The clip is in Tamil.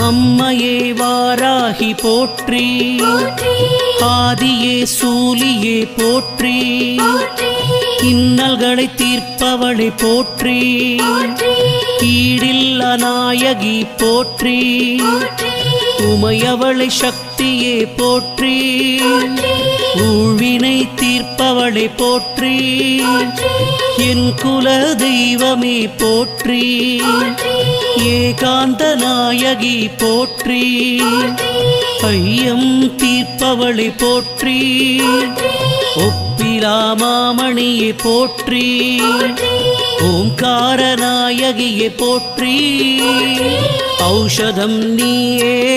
அம்மையே வாராகி போற்றி. ஆதியே சூலியே போற்றி. இன்னல்களை தீர்ப்பவளை போற்றி. கீழில்ல நாயகி போற்றி. உமையவளை சக்தியே போற்றி. ஊழ்வினை தீர்ப்பவளை போற்றி. என் குல தெய்வமே போற்றி. ஏகாந்த நாயகி போற்றி. ஐயம் தீர்ப்பவளை போற்றி. ஒப்பிலாமாமணியை போற்றி. ஓம்கார நாயகியை போற்றி. ஔஷதம் நீயே